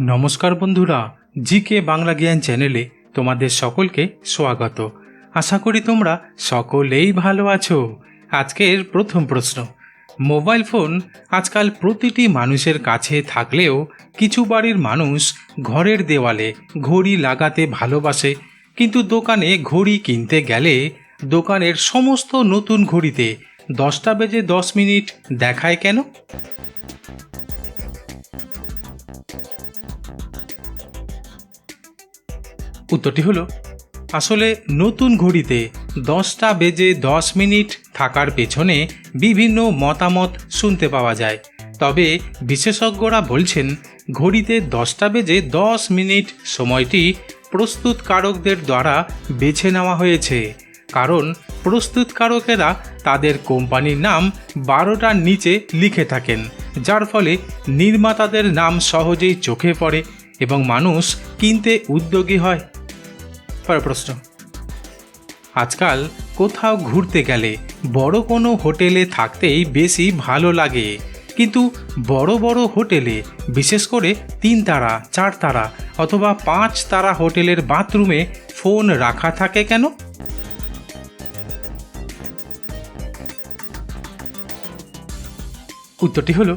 নমস্কার বন্ধুরা জি কে বাংলা জ্ঞান চ্যানেলে তোমাদের সকলকে স্বাগত। আশা করি তোমরা সকলেই ভালো আছো। আজকের প্রথম প্রশ্ন, মোবাইল ফোন আজকাল প্রতিটি মানুষের কাছে থাকলেও কিছু বাড়ির মানুষ ঘরের দেওয়ালে ঘড়ি লাগাতে ভালোবাসে, কিন্তু দোকানে ঘড়ি কিনতে গেলে দোকানের সমস্ত নতুন ঘড়িতে দশটা বেজে দশ মিনিট দেখায় কেন? উত্তরটি হলো, আসলে নতুন ঘড়িতে দশটা বেজে দশ মিনিট থাকার পেছনে বিভিন্ন মতামত শুনতে পাওয়া যায়। তবে বিশেষজ্ঞরা বলছেন, ঘড়িতে দশটা বেজে দশ মিনিট সময়টি প্রস্তুতকারকদের দ্বারা বেছে নেওয়া হয়েছে। কারণ প্রস্তুতকারকেরা তাদের কোম্পানির নাম বারোটার নিচে লিখে থাকেন। যার ফলে নির্মাতাদের নাম সহজেই চোখে পড়ে এবং মানুষ কিনতে উদ্যোগী হয়। পরের প্রশ্ন। আজকাল কোথাও ঘুরতে গেলে বড় কোনো হোটেলে থাকতেই বেশি ভালো লাগে। কিন্তু বড় বড় হোটেলে, বিশেষ করে তিন তারা চার তারা অথবা পাঁচ তারা হোটেলের বাথরুমে ফোন রাখা থাকে কেন? উত্তরটি হলো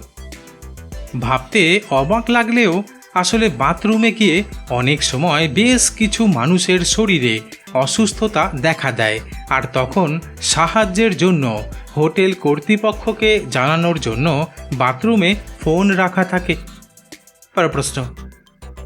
ভাবতে অবাক লাগলেও আসলে বাথরুমে গিয়ে অনেক সময় বেশ কিছু মানুষের শরীরে অসুস্থতা দেখা দেয় আর তখন সাহায্যের জন্য হোটেল কর্তৃপক্ষকে জানানোর জন্য বাথরুমে ফোন রাখা থাকে। পর প্রশ্ন,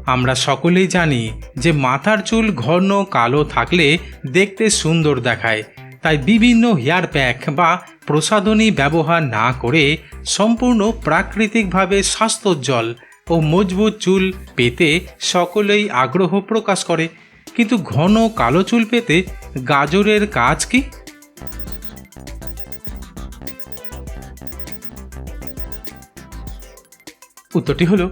আমরা সকলেই জানি যে মাথার চুল ঘন কালো থাকলে দেখতে সুন্দর দেখায়। তাই বিভিন্ন হেয়ার প্যাক বা প্রসাধনী ব্যবহার না করে সম্পূর্ণ প্রাকৃতিকভাবে স্বাস্থ্যোজ্জ্বল ও মজবুত চুল পেতে সকলেই আগ্রহ প্রকাশ করে। কিন্তু ঘন কালো চুল পেতে গাজরের কাজ কি? উত্তরটি হলো,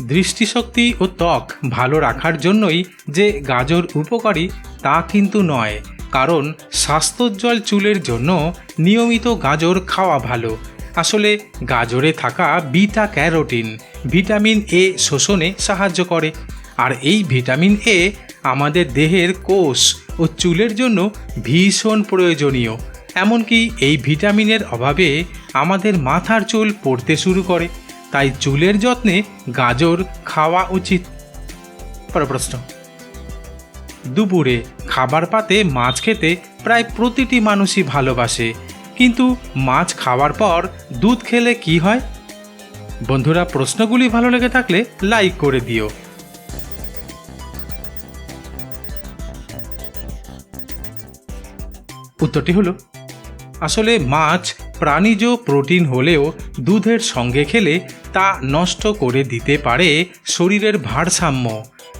দৃষ্টিশক্তি ও ত্বক ভালো রাখার জন্যই যে গাজর উপকারী তা কিন্তু নয়। কারণ স্বাস্থ্যোজ্জ্বল চুলের জন্য নিয়মিত গাজর খাওয়া ভালো। আসলে গাজরে থাকা বিটা ক্যারোটিন, ভিটামিন এ শোষণে সাহায্য করে। আর এই ভিটামিন এ আমাদের দেহের কোষ ও চুলের জন্য ভীষণ প্রয়োজনীয়। এমনকি এই ভিটামিনের অভাবে আমাদের মাথার চুল পড়তে শুরু করে। তাই চুলের যত্নে গাজর খাওয়া উচিত। পর প্রশ্ন। দুপুরে খাবার পাতে মাছ খেতে প্রায় প্রতিটি মানুষই ভালোবাসে। কিন্তু মাছ খাওয়ার পর দুধ খেলে কি হয়? বন্ধুরা, প্রশ্নগুলি ভালো লেগে থাকলে লাইক করে দিও। উত্তরটি হলো, আসলে মাছ প্রাণীজ প্রোটিন হলেও দুধের সঙ্গে খেলে তা নষ্ট করে দিতে পারে শরীরের ভারসাম্য।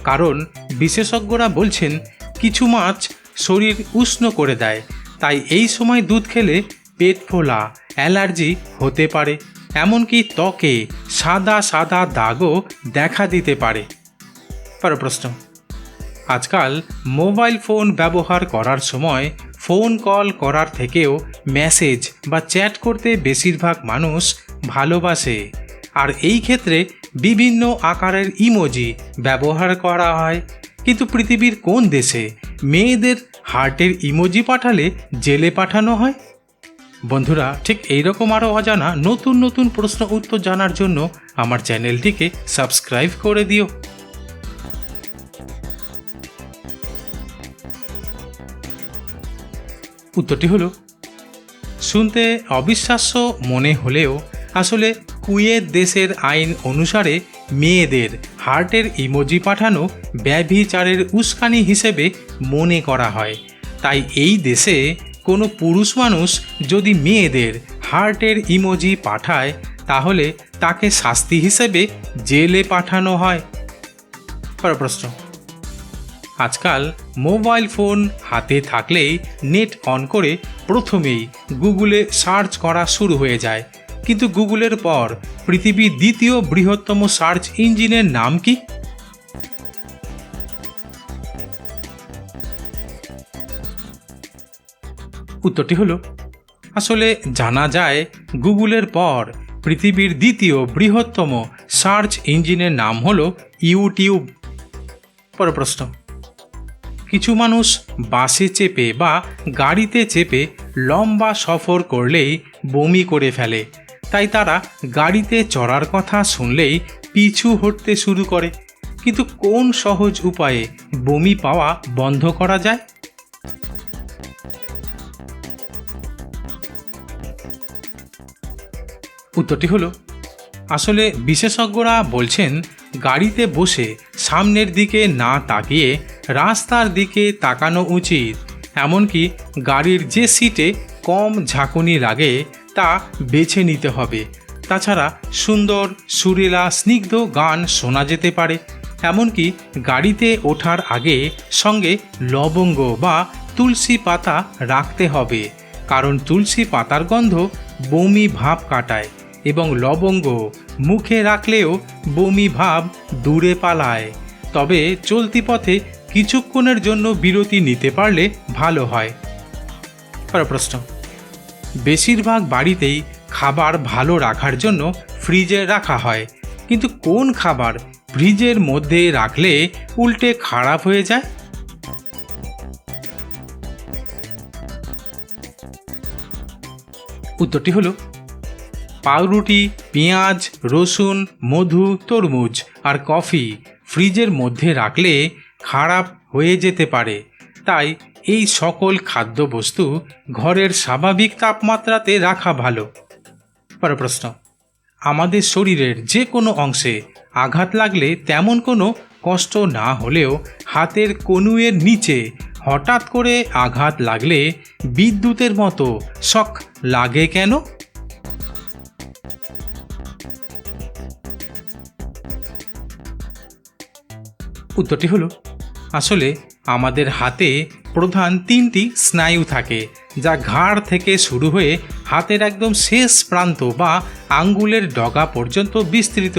কারণ বিশেষজ্ঞরা বলছেন, কিছু মাছ শরীর উষ্ণ করে দেয়, তাই এই সময় দুধ খেলে পেট ফোলা, অ্যালার্জি হতে পারে, এমনকি ত্বকে সাদা সাদা দাগও দেখা দিতে পারে। পর প্রশ্ন আজকাল মোবাইল ফোন ব্যবহার করার সময় ফোন কল করার থেকেও মেসেজ বা চ্যাট করতে বেশিরভাগ মানুষ ভালোবাসে, আর এই ক্ষেত্রে বিভিন্ন আকারের ইমোজি ব্যবহার করা হয়। কিন্তু পৃথিবীর কোন দেশে মেয়েদের হার্টের ইমোজি পাঠালে জেলে পাঠানো হয়? বন্ধুরা, ঠিক এইরকম আরও অজানা নতুন নতুন প্রশ্ন উত্তর জানার জন্য আমার চ্যানেলটিকে সাবস্ক্রাইব করে দিও। উত্তরটি হলো, শুনতে অবিশ্বাস্য মনে হলেও আসলে কুয়েত দেশের আইন অনুসারে মেয়েদের হার্টের ইমোজি পাঠানো ব্যভিচারের উস্কানি হিসেবে মনে করা হয়। তাই এই দেশে কোনো পুরুষ মানুষ যদি মেয়েদের হার্টের ইমোজি পাঠায়, তাহলে তাকে শাস্তি হিসেবে জেলে পাঠানো হয়। পর প্রশ্ন। আজকাল মোবাইল ফোন হাতে থাকলেই নেট অন করে প্রথমেই গুগলে সার্চ করা শুরু হয়ে যায়। কিন্তু গুগলের পর পৃথিবীর দ্বিতীয় বৃহত্তম সার্চ ইঞ্জিনের নাম কি? উত্তরটি হলো, আসলে জানা যায় গুগলের পর পৃথিবীর দ্বিতীয় বৃহত্তম সার্চ ইঞ্জিনের নাম হলো ইউটিউব। পরের প্রশ্ন, কিছু মানুষ বাসে চেপে বা গাড়িতে চেপে লম্বা সফর করলেই বমি করে ফেলে। তাই তারা গাড়িতে চড়ার কথা শুনলেই পিছু হটতে শুরু করে। কিন্তু কোন সহজ উপায়ে বমি পাওয়া বন্ধ করা যায়? উত্তরটি হলো, আসলে বিশেষজ্ঞরা বলছেন, গাড়িতে বসে সামনের দিকে না তাকিয়ে রাস্তার দিকে তাকানো উচিত। এমনকি গাড়ির যে সিটে কম ঝাঁকুনি লাগে তা বেছে নিতে হবে। তাছাড়া সুন্দর, সুরেলা, স্নিগ্ধ গান শোনা যেতে পারে। এমনকি গাড়িতে ওঠার আগে সঙ্গে লবঙ্গ বা তুলসী পাতা রাখতে হবে। কারণ তুলসী পাতার গন্ধ বমি ভাব কাটায় এবং লবঙ্গ মুখে রাখলেও বমি ভাব দূরে পালায়। তবে চলতি পথে কিছুক্ষণের জন্য বিরতি নিতে পারলে ভালো হয়। পরের প্রশ্ন। বেশিরভাগ বাড়িতেই খাবার ভালো রাখার জন্য ফ্রিজে রাখা হয়। কিন্তু কোন খাবার ফ্রিজের মধ্যে রাখলে উল্টে খারাপ হয়ে যায়? উত্তরটি হলো পাউরুটি, পেঁয়াজ, রসুন, মধু, তরমুজ আর কফি ফ্রিজের মধ্যে রাখলে খারাপ হয়ে যেতে পারে। তাই এই সকল খাদ্যবস্তু ঘরের স্বাভাবিক তাপমাত্রাতে রাখা ভালো। পরের প্রশ্ন আমাদের শরীরের যে কোনো অংশে আঘাত লাগলে তেমন কোনো কষ্ট না হলেও হাতের কনুয়ের নিচে হঠাৎ করে আঘাত লাগলে বিদ্যুতের মতো শখ লাগে কেন? উত্তরটি হলো, আসলে আমাদের হাতে প্রধান তিনটি স্নায়ু থাকে, যা ঘাড় থেকে শুরু হয়ে হাতের একদম শেষ প্রান্ত বা আঙ্গুলের ডগা পর্যন্ত বিস্তৃত।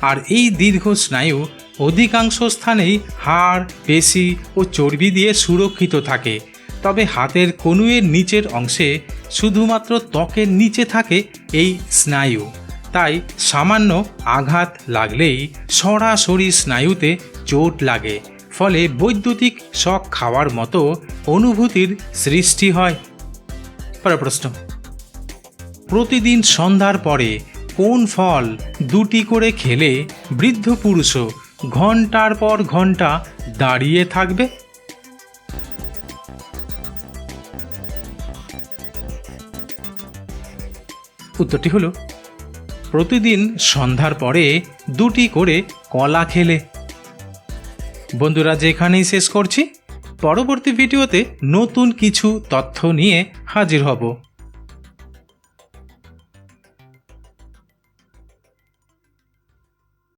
আর এই দীর্ঘ স্নায়ু অধিকাংশ স্থানেই হাড়, পেশি ও চর্বি দিয়ে সুরক্ষিত থাকে। তবে হাতের কনুয়ের নিচের অংশে শুধুমাত্র ত্বকের নিচে থাকে এই স্নায়ু। তাই সামান্য আঘাত লাগলেই সরাসরি স্নায়ুতে চোট লাগে। ফলে বৈদ্যুতিক শখ খাওয়ার মতো অনুভূতির সৃষ্টি হয়। পরের প্রশ্ন। প্রতিদিন সন্ধ্যার পরে কোন ফল দুটি করে খেলে বৃদ্ধ পুরুষও ঘণ্টার পর ঘণ্টা দাঁড়িয়ে থাকবে? উত্তরটি হলো, প্রতিদিন সন্ধ্যার পরে দুটি করে কলা খেলে। বন্ধুরা যেখানেই শেষ করছি। পরবর্তী ভিডিওতে নতুন কিছু তথ্য নিয়ে হাজির হব।